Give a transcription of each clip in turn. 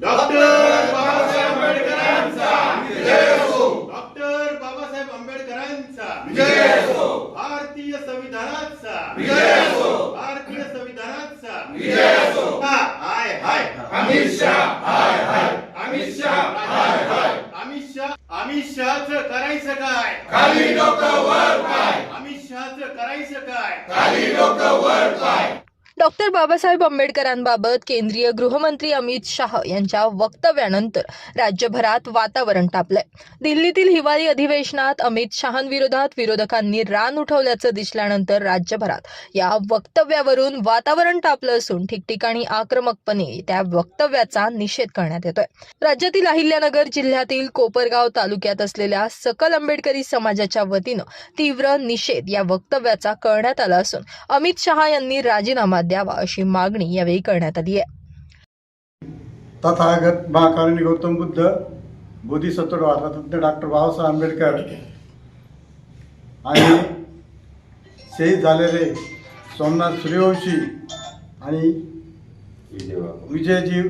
Doctor Babasaheb आंबेडकरांचा. Doctor Babasaheb आंबेडकरांचा. भारतीय संविधानाचा. भारतीय संविधानाचा. हा, हाय हाय. अमित शाह हाय हाय. अमित शाह हाय हाय. अमित शाह अमित शहाचं करायचं काय? खाली डोकं वर पाय. अमित शहाचं करायचं काय? खाली डोकं वर पाय. डॉक्टर बाबासाहेब आंबेडकरांबाबत केंद्रीय गृहमंत्री अमित शाह यांच्या वक्तव्यानंतर राज्यभरात वातावरण तापलंय. दिल्लीतील हिवाळी अधिवेशनात अमित शहांविरोधात विरोधकांनी रान उठवल्याचं दिसल्यानंतर राज्यभरात या वक्तव्यावरून वातावरण तापलं असून ठिकठिकाणी आक्रमकपणे त्या वक्तव्याचा निषेध करण्यात येतोय. राज्यातील अहिल्यानगर जिल्ह्यातील कोपरगाव तालुक्यात असलेल्या सकल आंबेडकरी समाजाच्या वतीनं तीव्र निषेध या वक्तव्याचा करण्यात आला असून अमित शहा यांनी राजीनामा द्यावा अशी मागणी यावेळी करण्यात आली आहे. तथागत महाकारुणी गौतम बुद्ध बोधिसत्व भारतरत्न डॉक्टर बाबासाहेब आंबेडकर आणि शहीद झालेले सोमनाथ सूर्यवंशी आणि विजयजी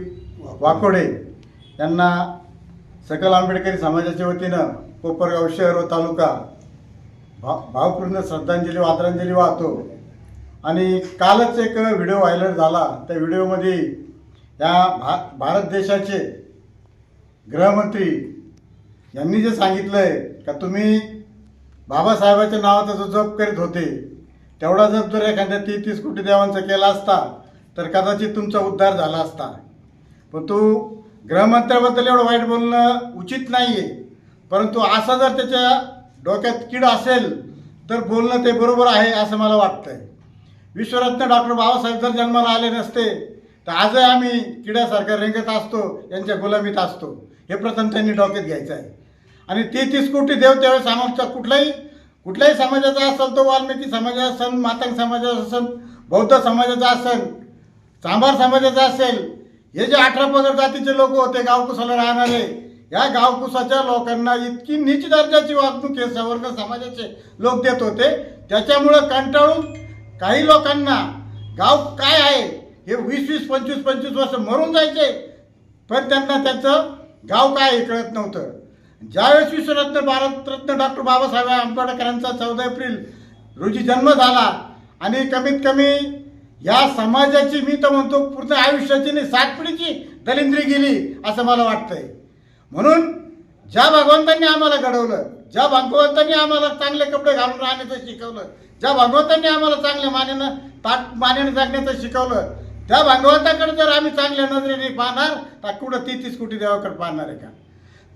वाकोडे यांना सकल आंबेडकरी समाजाच्या वतीनं कोपरगाव शहर व तालुका भा भावपूर्ण श्रद्धांजली व आदरांजली वाहतो. आणि कालच एक व्हिडिओ व्हायरल झाला. त्या व्हिडिओमध्ये या भा भारत देशाचे गृहमंत्री यांनी जे सांगितलं आहे का तुम्ही बाबासाहेबाच्या नावाचा जो जप करीत होते तेवढा जप जर एखाद्या ती तीस कोटी देवांचा केला असता तर कदाचित तुमचा उद्धार झाला असता. पण तू गृहमंत्र्याबद्दल एवढं वाईट बोलणं उचित नाही आहे परंतु असा जर त्याच्या डोक्यात कीड असेल तर बोलणं ते बरोबर आहे असं मला वाटतं आहे विश्वरत्न डॉक्टर बाबासाहेब जर जन्माला आले नसते तर आजही आम्ही किड्यासारखं रेंगत असतो यांच्या गुलामीत असतो. हे प्रथम त्यांनी डोक्यात घ्यायचं आहे. आणि ते तीस कोटी देव त्यावेळेस आमचा कुठलाही कुठल्याही समाजाचा असेल तो वाल्मिकी समाजाचा असेल मातंग समाजाचा असेल बौद्ध समाजाचा असेल चांभार समाजाचा असेल हे जे अठरा पगड जातीचे लोक होते गावकुसाला राहणारे या गावकुसाच्या लोकांना इतकी नीच दर्जाची वागणूक हे सवर्ग समाजाचे लोक देत होते. त्याच्यामुळं कंटाळून काही लोकांना गाव काय आहे हे वीस वीस पंचवीस पंचवीस वर्ष मरून जायचे पण त्यांना त्यांचं गाव काय हे कळत नव्हतं. ज्यावेळेस विश्वरत्न भारतरत्न डॉक्टर बाबासाहेब आंबेडकरांचा चौदा एप्रिल रोजी जन्म झाला आणि कमीत कमी या समाजाची मी तर म्हणतो पूर्ण आयुष्याची नाही सात पिढीची दलिंद्री गेली असं मला वाटतंय. म्हणून ज्या भगवंतांनी आम्हाला घडवलं ज्या भगवंतांनी आम्हाला चांगले कपडे घालून राहण्याचं शिकवलं ज्या भगवंतांनी आम्हाला चांगल्या मानेनं ताट मानेनं जगण्याचं शिकवलं त्या भगवंताकडे जर आम्ही चांगल्या नजरेने पाहणार तर कुठं तेहतीस कोटी देवाकडे पाहणार आहे का?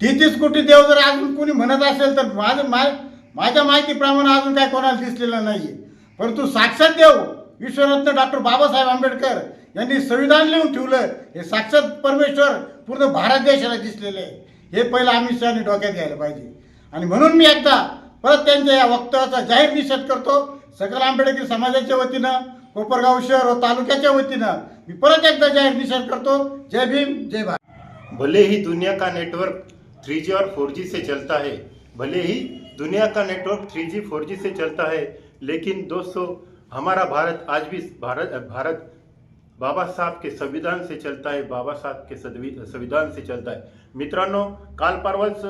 तेहतीस कोटी देव जर अजून कोणी म्हणत असेल तर माझं माय माझ्या माहितीप्रमाणे अजून काय कोणाला दिसलेलं नाही आहे परंतु साक्षात देव विश्वरत्न डॉक्टर बाबासाहेब आंबेडकर यांनी संविधान लिहून ठेवलं हे साक्षात परमेश्वर पूर्ण भारत देशाला दिसलेलं आहे. हे पहिलं आम्ही सगळ्यांनी डोक्यात घ्यायला पाहिजे. आणि म्हणून मी एकदा परत त्यांच्या या वक्तव्याचा जाहीर निषेध करतो. सकल आंबेडकरी समाजाच्या वतीनं कोपरगाव शहर व तालुक्याच्या वतीनं मी परत एकदा जाहीर निषेध करतो. जय भीम जय भारत. भले ही दुनिया का नेटवर्क थ्री जी और फोर जी से चलता है भले ही दुनिया का नेटवर्क 3G 4G से चलता है लेकिन दोस्तों हमारा भारत आज भी भारत भारत बाबा साहब के संविधान से चलता है बाबा साहब के संविधान से चलता है। मित्रांनो काल परवाच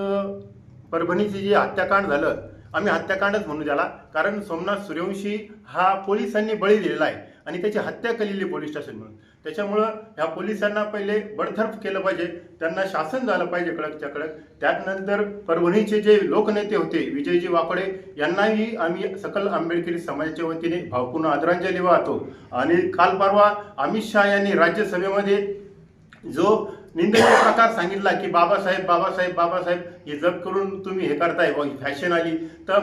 परभणीचे जे हत्याकांड झालं आम्ही हत्याकांडच म्हणू त्याला कारण सोमनाथ सूर्यवंशी हा पोलिसांनी बळी दिलेला आहे आणि त्याची हत्या केलेली पोलीस स्टेशन म्हणून. त्याच्यामुळं ह्या पोलिसांना पहिले बडतर्फ केलं पाहिजे. त्यांना शासन झालं पाहिजे कडकच्या कडक. त्यानंतर परभणीचे जे लोकनेते होते विजयजी वाकडे यांनाही आम्ही सकल आंबेडकरी समाजाच्या वतीने भावपूर्ण आदरांजली वाहतो. आणि काल परवा अमित शहा यांनी राज्यसभेमध्ये जो निंदनीय प्रकार सांगितला की बाबासाहेब बाबासाहेब बाबासाहेब हे जप करून तुम्ही हे करताय. व फॅशन आली. तर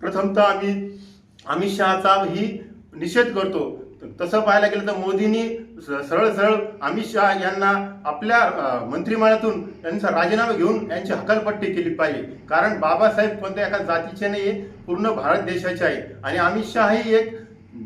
प्रथमतः आम्ही अमित शहाचा ही निषेध करतो. तसं पाहायला गेलं तर मोदींनी स- सरळ सरळ अमित शहा यांना आपल्या मंत्रिमंडळातून त्यांचा राजीनामा घेऊन यांची हकालपट्टी केली पाहिजे. कारण बाबासाहेब कोणत्या एका जातीचे नाही पूर्ण भारत देशाचे आहे. आणि अमित शहा ही एक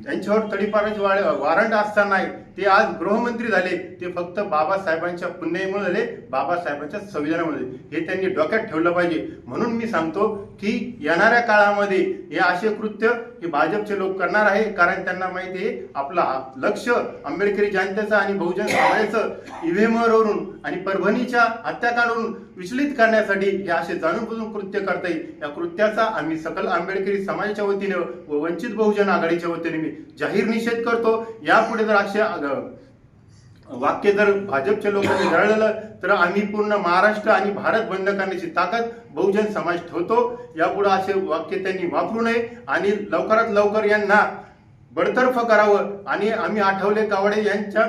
त्यांच्यावर तडीपाराची वाढ वारंट असताना ते आज गृहमंत्री झाले. ते फक्त बाबासाहेबांच्या पुण्याईमुळे झाले बाबासाहेबांच्या संविधानामुळे हे त्यांनी डोक्यात ठेवलं पाहिजे. म्हणून मी सांगतो की येणाऱ्या काळामध्ये हे असे कृत्य हे भाजपचे लोक करणार आहे कारण त्यांना माहिती आहे आपलं लक्ष आंबेडकरी जनतेचं आणि बहुजन समाजाचं इव्हेमवरून आणि परभणीच्या हत्याकांडवरून विचलित करण्यासाठी हे असे जाणून बुजून कृत्य करता येईल. या कृत्याचा आम्ही सकल आंबेडकरी समाजाच्या वतीने व वंचित बहुजन आघाडीच्या वतीने मी जाहीर निषेध करतो. यापुढे जर अशा वाक्य जर भाजपच्या लोकांनी जळलं तर आम्ही पूर्ण महाराष्ट्र आणि भारत बंद करण्याची ताकद बहुजन समाज ठेवतो. यापुढे असे वाक्य त्यांनी वापरू नये आणि लवकरात लवकर यांना बडतर्फ करावं. आणि आम्ही आठवले कावडे यांच्या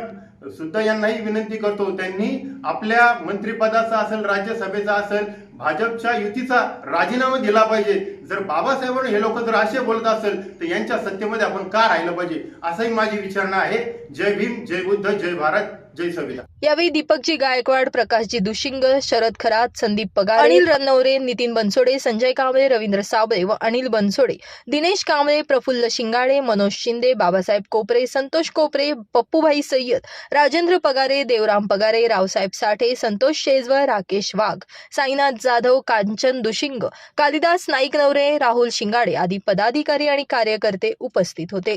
सुद्धा यांनाही विनंती करतो. त्यांनी आपल्या मंत्रिपदाचा असेल राज्यसभेचा असेल भाजपच्या युतीचा राजीनामा दिला पाहिजे. जर बाबासाहेबांनी हे लोक जर असे बोलत असेल तर यांच्या सत्तेमध्ये आपण का राहिलं पाहिजे? असंही माझी विचारणा आहे. जय भीम जय बुद्ध जय भारत. जय संविधान. यावेळी दीपकजी गायकवाड प्रकाशजी दुशिंग शरद खरात संदीप पगार अनिल रनवरे नितीन बनसोडे संजय कांबळे रवींद्र साबळे व अनिल बनसोडे दिनेश कांबळे प्रफुल्ल शिंगाडे मनोज शिंदे बाबासाहेब कोपरे संतोष कोपरे पप्पूभाई सय्यद राजेंद्र पगारे देवराम पगारे रावसाहेब साठे संतोष शेजवळ राकेश वाघ साईनाथ जाधव कांचन दुशिंग कालिदास नाईक नवरे राहुल शिंगाडे आदी पदाधिकारी आणि कार्यकर्ते उपस्थित होते.